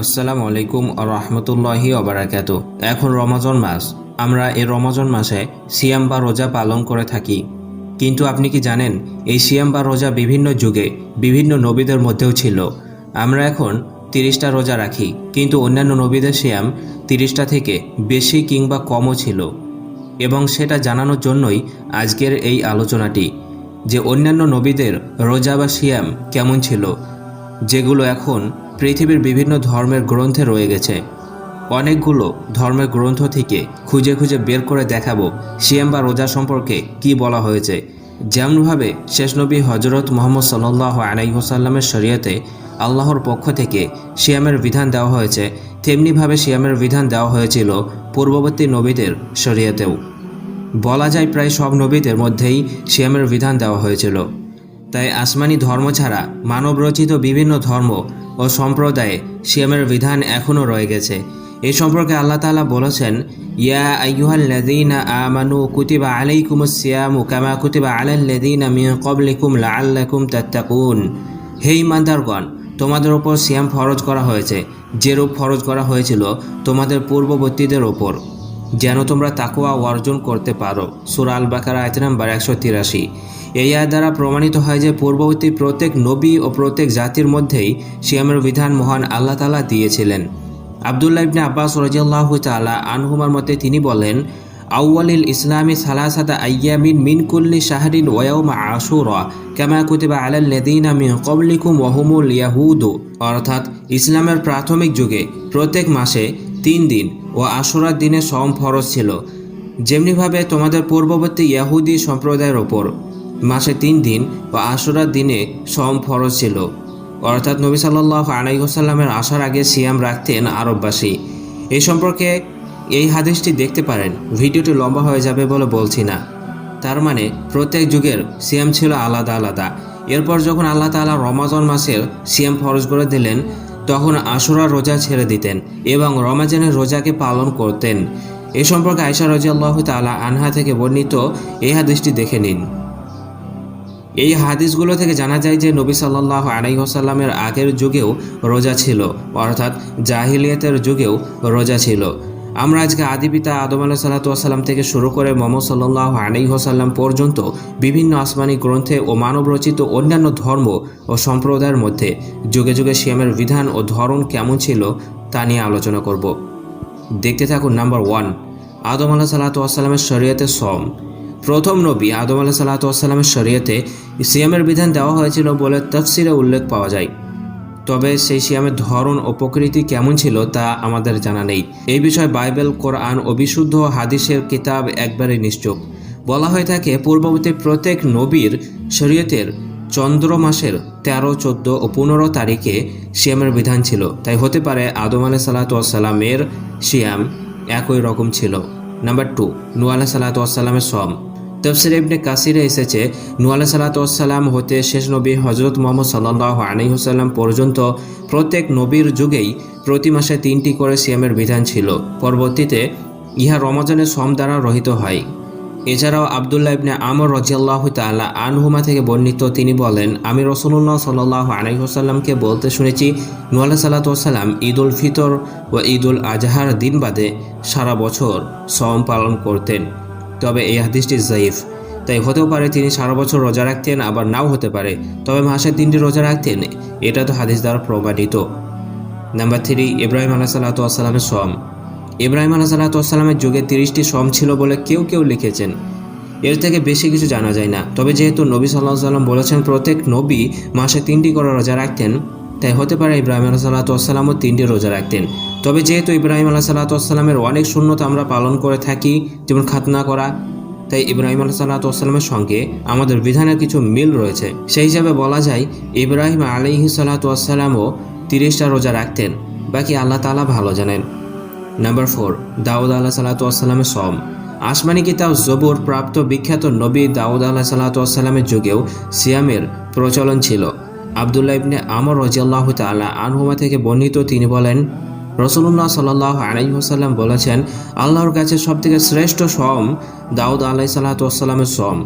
আসসালামু আলাইকুম রহমতুল্লাহি অবরাকাত এখন রমাজন মাস। আমরা এই রমাজন মাসে সিয়াম বা রোজা পালন করে থাকি। কিন্তু আপনি কি জানেন, এই সিয়াম বা রোজা বিভিন্ন যুগে বিভিন্ন নবীদের মধ্যেও ছিল। আমরা এখন তিরিশটা রোজা রাখি, কিন্তু অন্যান্য নবীদের সিয়াম তিরিশটা থেকে বেশি কিংবা কমও ছিল। এবং সেটা জানানোর জন্যই আজকের এই আলোচনাটি, যে অন্যান্য নবীদের রোজা বা সিয়াম কেমন ছিল, যেগুলো এখন পৃথিবীর বিভিন্ন ধর্মের গ্রন্থে রয়ে গেছে। অনেকগুলো ধর্মের গ্রন্থ থেকে খুঁজে খুঁজে বের করে দেখাবো সিয়াম বা রোজা সম্পর্কে কি বলা হয়েছে। যেমনভাবে শেষ নবী হজরত মোহাম্মদ সাল্লাহ আলাইহসাল্লামের শরীয়তে আল্লাহর পক্ষ থেকে সিয়ামের বিধান দেওয়া হয়েছে, তেমনিভাবে সিয়ামের বিধান দেওয়া হয়েছিল পূর্ববর্তী নবীদের শরীয়তেও। বলা যায় প্রায় সব নবীদের মধ্যেই সিয়ামের বিধান দেওয়া হয়েছিল। তাই আসমানি ধর্ম ছাড়া মানবরচিত বিভিন্ন ধর্ম ও সম্প্রদায়ে সিয়ামের বিধান এখনও রয়ে গেছে। এই সম্পর্কে আল্লাহ তাআলা বলেছেন, ইয়া আইয়ুহাল লাযীনা আমানু কুতিবা আলাইকুমুস সিয়ামু কামা কুতিবা আলাল লাযীনা মিন ক্বাবলিকুম লাআল্লাকুম তাত্তাকুন। হে ইমানদারগণ তোমাদের ওপর সিয়াম ফরজ করা হয়েছে, যেরূপ ফরজ করা হয়েছিল তোমাদের পূর্ববর্তীদের ওপর যেন তোমরা তাকুয়া অর্জন করতে পারো। সুরা আল বাকার আয়ত নাম্বার একশো তিরাশি। এই আয় দ্বারা প্রমাণিত হয় যে পূর্ববর্তী প্রত্যেক নবী ও প্রত্যেক জাতির মধ্যেই সিয়ামের বিধান মহান আল্লাহ তালা দিয়েছিলেন। আবদুল্লাহ ইবনে আব্বাস রাজিয়াল্লাহ তালা আনহুমার মতে তিনি বলেন, আউয়ালিল ইসলামী সালাসাদা আইয়ামিন মিনকুল্লি শাহরিন ওয়াউমা আশুরা, কামা কুতিবা আলাল লেদিনা মিন কবলিকুম ওয়াহুমুল ইয়াহুদু। অর্থাৎ ইসলামের প্রাথমিক যুগে প্রত্যেক মাসে তিন দিন ও আশুরার দিনে সম ফরজ ছিল। যেমনিভাবে তোমাদের পূর্ববর্তী ইয়াহুদি সম্প্রদায়ের ওপর মাসে তিন দিন ও আশুরার দিনে সম ফরজ ছিল। অর্থাৎ নবী সাল্লাহ আলাইসাল্লামের আসার আগে সিয়াম রাখতেন আরববাসী। এই সম্পর্কে এই হাদিসটি দেখতে পারেন। ভিডিওটি লম্বা হয়ে যাবে বলে বলছি না। তার মানে প্রত্যেক যুগের সিয়াম ছিল আলাদা আলাদা। এরপর যখন আল্লাহ তাআলা রমাজন মাসের সিয়াম ফরজ করে দিলেন তখন আশুরা রোজা ছেড়ে দিতেন এবং রমাজানের রোজাকে পালন করতেন। এ সম্পর্কে আয়সা রজিয়াল্লাহ তালা আনহা থেকে বর্ণিত এই হাদিসটি দেখে নিন। এই হাদিসগুলো থেকে জানা যায় যে নবী সাল্লাহ আলাইসাল্লামের আগের যুগেও রোজা ছিল, অর্থাৎ জাহিলিয়াতের যুগেও রোজা ছিল। আমরা আজকে আদিপিতা আদম আলাহ সাল্লাতাম থেকে শুরু করে মোহাম্মদ সাল্লাহ আলাইসাল্লাম পর্যন্ত বিভিন্ন আসমানি গ্রন্থে ও মানবরচিত অন্যান্য ধর্ম ও সম্প্রদায়ের মধ্যে যুগে যুগে সিয়ামের বিধান ও ধরন কেমন ছিল তা নিয়ে আলোচনা করব। দেখতে থাকুন নাম্বার ওয়ান, আদম আলাহ সাল্লাতামের শরীয়তে সম প্রথম নবী আদম আলাহ সাল্লাতামের শরীয়তে সিয়ামের বিধান দেওয়া হয়েছিল বলে তফসিরে উল্লেখ পাওয়া যায়। তবে সেই সিয়ামের ধরন ও প্রকৃতি কেমন ছিল তা আমাদের জানা নেই। এই বিষয়ে বাইবেল, কোরআন ও বিশুদ্ধ হাদিসের কিতাব একবারে নিশ্চুপ। বলা হয়ে থাকে, পূর্ববর্তী প্রত্যেক নবীর শরীয়তের চন্দ্র মাসের তেরো, চোদ্দ ও পনেরো তারিখে সিয়ামের বিধান ছিল। তাই হতে পারে আদম আলাহ সাল্লাতামের সিয়াম একই রকম ছিল। নাম্বার টু নু আলাহ সাল্লাতামের সম তফসির ইবনে কাসিরে এসেছে, নু আলাহ সাল্লাতাম হতে শেষ নবী হজরত মোহাম্মদ সাল্লাহ আলিহাসাল্লাম পর্যন্ত প্রত্যেক নবীর যুগেই প্রতি মাসে তিনটি করে সিয়ামের বিধান ছিল। পরবর্তীতে ইহা রমজানের সম দ্বারা রহিত হয়। এছাড়াও আবদুল্লাহ ইবনে আমর রজিয়াল্লাহ তাল্লাহ আনহুমা থেকে বর্ণিত তিনি বলেন, আমি রসুল্লাহ সাল্লাহ আলহিহাসাল্লামকে বলতে শুনেছি নুয়াল্লাহ সাল্লাতাম ঈদ উল ফিতর ও ঈদ উল আজহার দিন বাদে সারা বছর সম পালন করতেন। তবে এই হাদিসটি জাইফ তাই হতেও পারে তিনি সারা বছর রোজা রাখতেন, আবার নাও হতে পারে। তবে মাসের তিনটি রোজা রাখতেন, এটা তো হাদিস দ্বারা প্রমাণিত। নাম্বার থ্রি, ইব্রাহিম আলাহ সাল্লাতামের সম ইব্রাহিম আলাহ সাল্লাতামের যুগে তিরিশটি সম ছিল বলে কেউ কেউ লিখেছেন। এর থেকে বেশি কিছু জানা যায় না। তবে যেহেতু নবী সাল্লাহ সাল্লাম বলেছেন, প্রত্যেক নবী মাসে তিনটি করে রোজা রাখতেন তাই হতে পারে ইব্রাহিম আলাহ সাল্লাতামও তিনটি রোজা রাখতেন। তবে যেহেতু ইব্রাহিম আলাহ সাল্লাতামের অনেক শূন্যতা আমরা পালন করে থাকি, যেমন খাতনা করা, তাই ইব্রাহিম আলাহ সাল্লাতামের সঙ্গে আমাদের বিধানের কিছু মিল রয়েছে। সেই হিসাবে বলা যায়, ইব্রাহিম আলিহি সাল্লাতামও তিরিশটা রোজা রাখতেন, বাকি আল্লাহ তালা ভালো জানেন। নাম্বার ফোর, দাউদ আল্লাহ সাল্লাতামের সম আসমানি কিতাব জবুর প্রাপ্ত বিখ্যাত নবী দাউদ আল্লাহ সাল্লাতামের যুগেও সিয়ামের প্রচলন ছিল। আবদুল্লাহ ইবনে আমর রাজিয়াল্লাহ তাল্লাহ আনহুমা থেকে বর্ণিত, তিনি বলেন রসুল্লাহ সাল্লাহ আলাইসাল্লাম বলেছেন, আল্লাহর কাছে সবথেকে শ্রেষ্ঠ সম দাউদ আলাহ সাল্লাতামের সম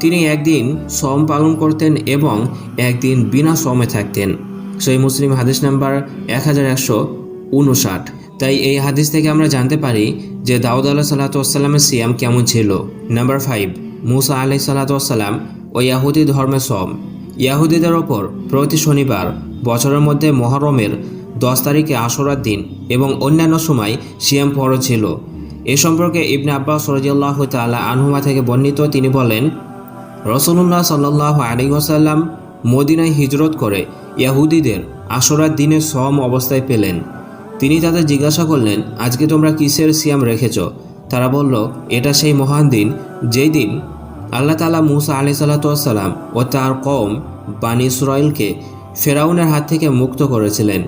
তিনি একদিন সম পালন করতেন এবং একদিন বিনা সমে থাকতেন। সেই মুসলিম হাদিস নাম্বার এক হাজার একশো উনষাট। তাই এই হাদিস থেকে আমরা জানতে পারি যে দাউদ আল্লাহ সাল্লাতামের সিয়াম কেমন ছিল। নাম্বার ফাইভ, মুসা আলি সাল্লাতাম ও ইয়াহুদি ধর্মের সম ইয়াহুদিদের ওপর প্রতি শনিবার, বছরের মধ্যে মহরমের দশ তারিখে আশরার দিন এবং অন্যান্য সময় সিয়াম ফরজ ছিল। এ সম্পর্কে ইবনে আব্বাস সরজিয়াল্লাহ তাল্লাহ আনহুমা থেকে বর্ণিত তিনি বলেন রসুল্লাহ সাল্লাহ ওসাল্লাম মদিনায় হিজরত করে ইয়াহুদিদের আশরার দিনে সম অবস্থায় পেলেন। তিনি তাদের জিজ্ঞাসা করলেন, আজকে তোমরা কিসের সিয়াম রেখেছ? তারা বলল, এটা সেই মহান দিন, যেই দিন আল্লাহ তালা মুসা আলি সাল্লাতাম ও তার কম বানি ইসরায়েলকে ফেরাউনের হাত থেকে মুক্ত করেছিলেন।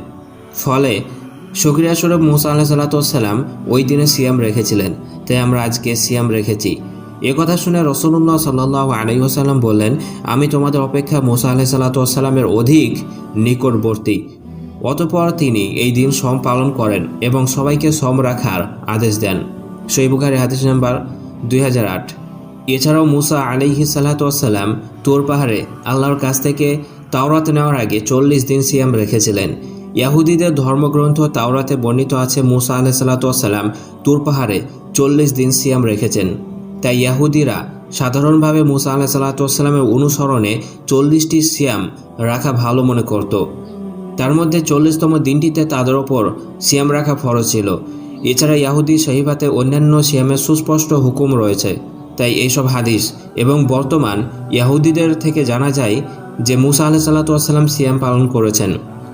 ফলে শুক্রিয়া স্বরূপ মুসা আল্লাহ সাল্লাতাম ওই দিনে সিয়াম রেখেছিলেন। তাই আমরা আজকে সিয়াম রেখেছি। এ কথা শুনে রসুল্লাহ সাল্লাহ আলাইসাল্লাম বললেন, আমি তোমাদের অপেক্ষা মুসা আলাহ সাল্লাতামের অধিক নিকটবর্তী। অতপর তিনি এই দিন সম পালন করেন এবং সবাইকে সম রাখার আদেশ দেন। সৈবুখারি হাদিস নাম্বার দুই হাজার আট। এছাড়াও মুসা আলিহি সাল্লাতাম তোর পাহাড়ে আল্লাহর কাছ থেকে তাওরাত নেওয়ার আগে চল্লিশ দিন সিয়াম রেখেছিলেন। ইয়াহুদিদের ধর্মগ্রন্থ তাওরাতে বর্ণিত আছে, মুসা আলাহ সাল্লাতাম তুর পাহাড়ে চল্লিশ দিন সিয়াম রেখেছেন। তাই ইয়াহুদিরা সাধারণভাবে মুসা আলাহ সাল্লাতামের অনুসরণে চল্লিশটি সিয়াম রাখা ভালো মনে করত। তার মধ্যে চল্লিশতম দিনটিতে তাদের ওপর সিয়াম রাখা ফরজ ছিল। এছাড়া ইয়াহুদি শহীবাতে অন্যান্য সিয়ামের সুস্পষ্ট হুকুম রয়েছে। তাই এইসব হাদিস এবং বর্তমান ইয়াহুদিদের থেকে জানা যায় যে মুসা আলাহ সাল্লাতাম সিয়াম পালন করেছেন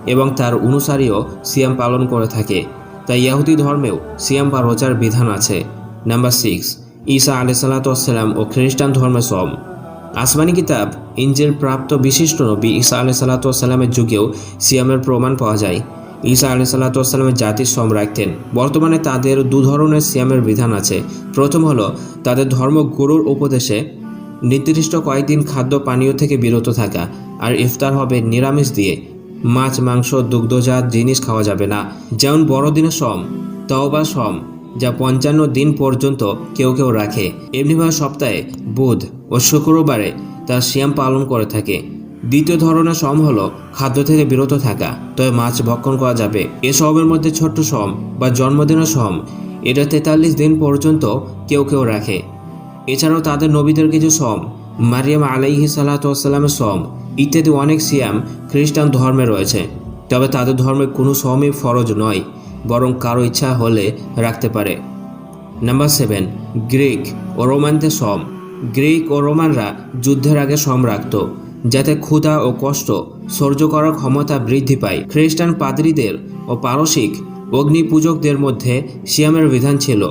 এবং তার অনুসারীও সিয়াম পালন করে থাকে। তাই ইয়াহুদি ধর্মেও সিয়াম বা রোজার বিধান আছে। নাম্বার সিক্স, ঈসা আলি সাল্লাতাম ও খ্রিস্টান ধর্মে সম আসমানি কিতাব ইঞ্জের প্রাপ্ত বিশিষ্ট নবী ঈসা আলি সাল্লাতামের যুগেও সিয়ামের প্রমাণ পাওয়া যায়। ঈসা আলি সাল্লাতামের জাতির সম রাখতেন। বর্তমানে তাদের দু ধরনের সিয়ামের বিধান আছে। প্রথম হলো, তাদের ধর্ম ধর্মগুরুর উপদেশে নির্দিষ্ট কয়েকদিন খাদ্য পানীয় থেকে বিরত থাকা আর ইফতার হবে নিরামিষ দিয়ে। মাছ, মাংস, দুগ্ধজাত জিনিস খাওয়া যাবে না। যেমন বড়দিনের সম, তওবা সম, যা পঞ্চান্ন দিন পর্যন্ত কেউ কেউ রাখে। এমনিভাবে সপ্তাহে বুধ ও শুক্রবারে তার সিয়াম পালন করে থাকে। দ্বিতীয় ধরনের সম হলো খাদ্য থেকে বিরত থাকা। তবে মাছ ভক্ষণ করা যাবে। এ সমের মধ্যে ছোট্ট সম বা জন্মদিনের সম, এটা তেতাল্লিশ দিন পর্যন্ত কেউ কেউ রাখে। এছাড়াও তাদের নবীদের কিছু সম, মারিয়াম আলাইহি সাল্লাতামের সম, ইত্যাদি অনেক সিয়াম খ্রিস্টান ধর্মে রয়েছে। তবে তাদের ধর্মে কোনো সমই ফরজ নয়, বরং কারও ইচ্ছা হলে রাখতে পারে। নাম্বার সেভেন, গ্রিক ও রোমানদের সম। গ্রিক ও রোমানরা যুদ্ধের আগে সম রাখত। যাতে ক্ষুধা ও কষ্ট সহ্য করার ক্ষমতা বৃদ্ধি পায়। খ্রিস্টান পাদ্রীদের ও পারসিক অগ্নি পূজকদের মধ্যে সিয়ামের বিধান ছিল।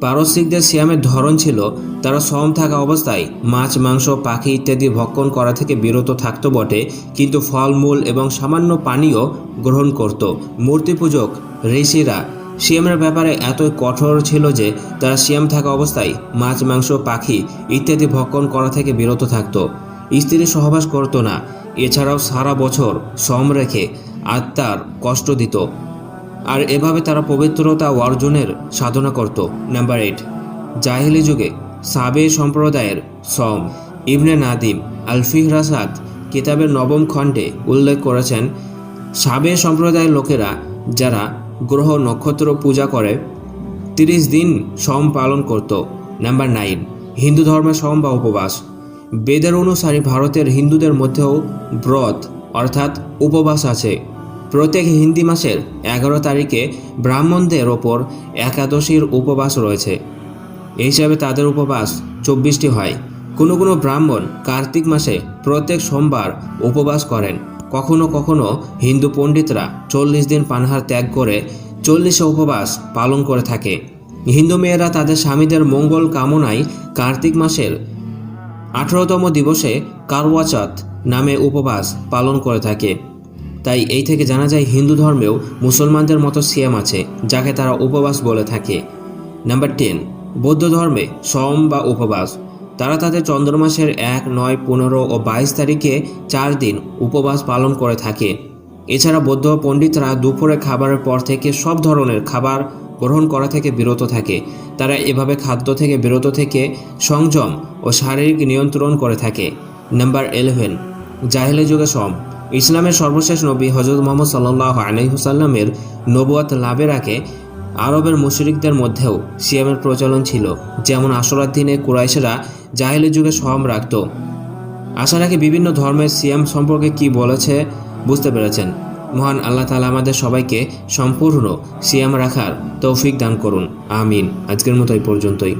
পারসিকদের সিয়ামের ধরন ছিল, তারা সম থাকা অবস্থায় মাছ, মাংস, পাখি ইত্যাদি ভক্ষণ করা থেকে বিরত থাকত বটে, কিন্তু ফলমূল এবং সামান্য পানীয় গ্রহণ করত। মূর্তি পূজক ঋষিরা সিয়ামের ব্যাপারে এতই কঠোর ছিল যে, তারা সিয়াম থাকা অবস্থায় মাছ, মাংস, পাখি ইত্যাদি ভক্ষণ করা থেকে বিরত থাকত। স্ত্রী সহবাস করত না। এছাড়াও সারা বছর সম রেখে আত্মার কষ্ট দিত। আর এভাবে তারা পবিত্রতা অর্জনের সাধনা করত। নাম্বার এইট, জাহিলি যুগে সাবে সম্প্রদায়ের সম। ইবনে নাদিম আলফিহ রাসাদ কিতাবের নবম খণ্ডে উল্লেখ করেছেন, সাবে সম্প্রদায়ের লোকেরা যারা গ্রহ নক্ষত্র পূজা করে, তিরিশ দিন সম পালন করত। নাম্বার নাইন, হিন্দু ধর্মের সম বা উপবাস। বেদের অনুসারী ভারতের হিন্দুদের মধ্যেও ব্রত, অর্থাৎ উপবাস আছে। প্রত্যেক হিন্দি মাসের এগারো তারিখে ব্রাহ্মণদের ওপর একাদশীর উপবাস রয়েছে। এই হিসাবে তাদের উপবাস চব্বিশটি হয়। কোনো কোনো ব্রাহ্মণ কার্তিক মাসে প্রত্যেক সোমবার উপবাস করেন। কখনো কখনো হিন্দু পণ্ডিতরা চল্লিশ দিন পানহার ত্যাগ করে চল্লিশে উপবাস পালন করে থাকে। হিন্দু মেয়েরা তাদের স্বামীদের মঙ্গল কামনায় কার্তিক মাসের আঠারোতম দিবসে কারওয়াচত নামে উপবাস পালন করে থাকে। তাই এই থেকে জানা যায় হিন্দু ধর্মেও মুসলমানদের মতো সিয়াম আছে, যাকে তারা উপবাস বলে থাকে। নাম্বার টেন, বৌদ্ধ ধর্মে সম বা উপবাস। তারা তাদের চন্দ্রমাসের এক, নয়, পনেরো ও বাইশ তারিখে চার দিন উপবাস পালন করে থাকে। এছাড়া বৌদ্ধ পণ্ডিতরা দুপুরে খাবারের পর থেকে সব ধরনের খাবার গ্রহণ করা থেকে বিরত থাকে। তারা এভাবে খাদ্য থেকে বিরত থেকে সংযম ও শারীরিক নিয়ন্ত্রণ করে থাকে। নাম্বার ইলেভেন জাহেলি যুগে সম। ইসলামের সর্বশেষ নবী হজরত মোহাম্মদ সাল্লাহ আলহিহুসাল্লামের নবুয়াত লাভের আগে আরবের মুশরিকদের মধ্যেও সিয়ামের প্রচলন ছিল। যেমন আশরার দিনে কুরাইশেরা জাহেলি যুগে সম রাখত। আশা রাখি বিভিন্ন ধর্মের সিয়াম সম্পর্কে কি বলেছে বুঝতে পেরেছেন। মহান আল্লাহ তালা আমাদের সবাইকে সম্পূর্ণ সিয়াম রাখার তৌফিক দান করুন। আমিন। আজকের মতো এই পর্যন্তই।